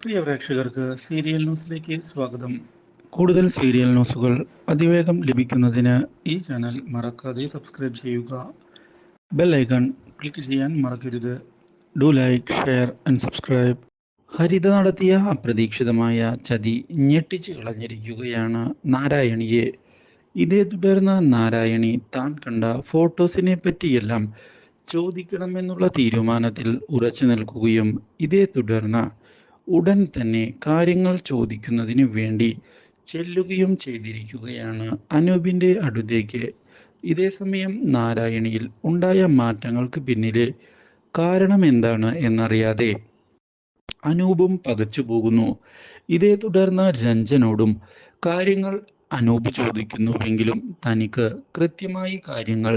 പ്രിയ പ്രേക്ഷകർക്ക് സീരിയൽ ന്യൂസിലേക്ക് സ്വാഗതം. കൂടുതൽ സീരിയൽ ന്യൂസുകൾ അതിവേഗം ലഭിക്കുന്നതിന് ഈ ചാനൽ മറക്കാതെ സബ്സ്ക്രൈബ് ചെയ്യുക. ബെൽ ഐക്കൺ ക്ലിക്ക് ചെയ്യാൻ മറക്കരുത്. Do like share and subscribe. Haritha നടത്തിയ അപ്രതീക്ഷിതമായ ചതി ഞെട്ടിച്ച് കളഞ്ഞിരിക്കുകയാണ് നാരായണിയെ. ഇതേ തുടർന്ന് നാരായണി താൻ കണ്ട ഫോട്ടോസിനെ പറ്റിയെല്ലാം ചോദിക്കണമെന്നുള്ള തീരുമാനത്തിൽ ഉറച്ചു നിൽക്കുകയും ഇതേ തുടർന്ന് ഉടൻ തന്നെ കാര്യങ്ങൾ ചോദിക്കുന്നതിന് വേണ്ടി ചെല്ലുകയും ചെയ്തിരിക്കുകയാണ് അനൂപിന്റെ അടുത്തേക്ക്. ഇതേസമയം നാരായണിയിൽ ഉണ്ടായ മാറ്റങ്ങൾക്ക് പിന്നിലെ കാരണം എന്താണ് എന്നറിയാതെ അനൂപും പകച്ചു പോകുന്നു. ഇതേ തുടർന്ന് രഞ്ജനോടും കാര്യങ്ങൾ അനൂപ് ചോദിക്കുന്നുവെങ്കിലും തനിക്ക് കൃത്യമായി കാര്യങ്ങൾ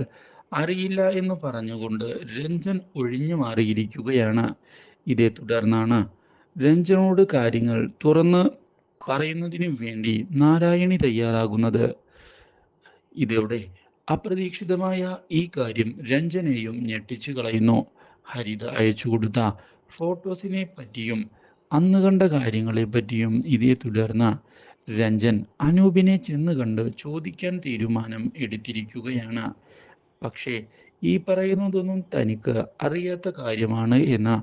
അറിയില്ല എന്ന് പറഞ്ഞുകൊണ്ട് രഞ്ജൻ ഒഴിഞ്ഞു മാറിയിരിക്കുകയാണ്. ഇതേ തുടർന്നാണ് രഞ്ജനോട് കാര്യങ്ങൾ തുറന്ന് പറയുന്നതിന് വേണ്ടി നാരായണി തയ്യാറാകുന്നത്. ഇതോടെ അപ്രതീക്ഷിതമായ ഈ കാര്യം രഞ്ജനെയും ഞെട്ടിച്ചു കളയുന്നു. ഹരിത അയച്ചു കൊടുത്ത ഫോട്ടോസിനെ പറ്റിയും അന്ന് കണ്ട കാര്യങ്ങളെ പറ്റിയും ഇതേ തുടർന്ന് രഞ്ജൻ അനൂപിനെ ചെന്ന് കണ്ട് ചോദിക്കാൻ തീരുമാനം എടുത്തിരിക്കുകയാണ്. പക്ഷേ ഈ പറയുന്നതൊന്നും തനിക്ക് അറിയാത്ത കാര്യമാണ് എന്ന്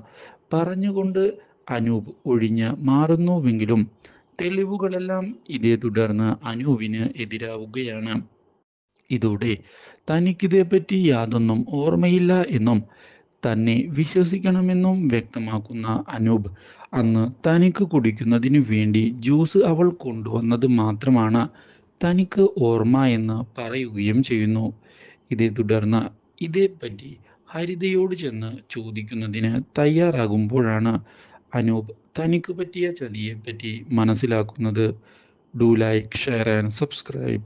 പറഞ്ഞുകൊണ്ട് അനൂപ് ഒഴിഞ്ഞ് മാറുന്നുവെങ്കിലും തെളിവുകളെല്ലാം ഇതേ തുടർന്ന് അനൂപിന് എതിരാവുകയാണ്. ഇതോടെ തനിക്കിതേപ്പറ്റി യാതൊന്നും ഓർമ്മയില്ല എന്നും തന്നെ വിശ്വസിക്കണമെന്നും വ്യക്തമാക്കുന്ന അനൂപ് അന്ന് തനിക്ക് കുടിക്കുന്നതിന് വേണ്ടി ജ്യൂസ് അവൾ കൊണ്ടുവന്നത് മാത്രമാണ് തനിക്ക് ഓർമ്മ എന്ന് പറയുകയും ചെയ്യുന്നു. ഇതേ തുടർന്ന് ഇതേപ്പറ്റി ഹരിതയോട് ചെന്ന് ചോദിക്കുന്നതിന് തയ്യാറാകുമ്പോഴാണ് അനൂപ് തനിക്ക് പറ്റിയ ചതിയെപ്പറ്റി മനസ്സിലാക്കുന്നത് do like share and subscribe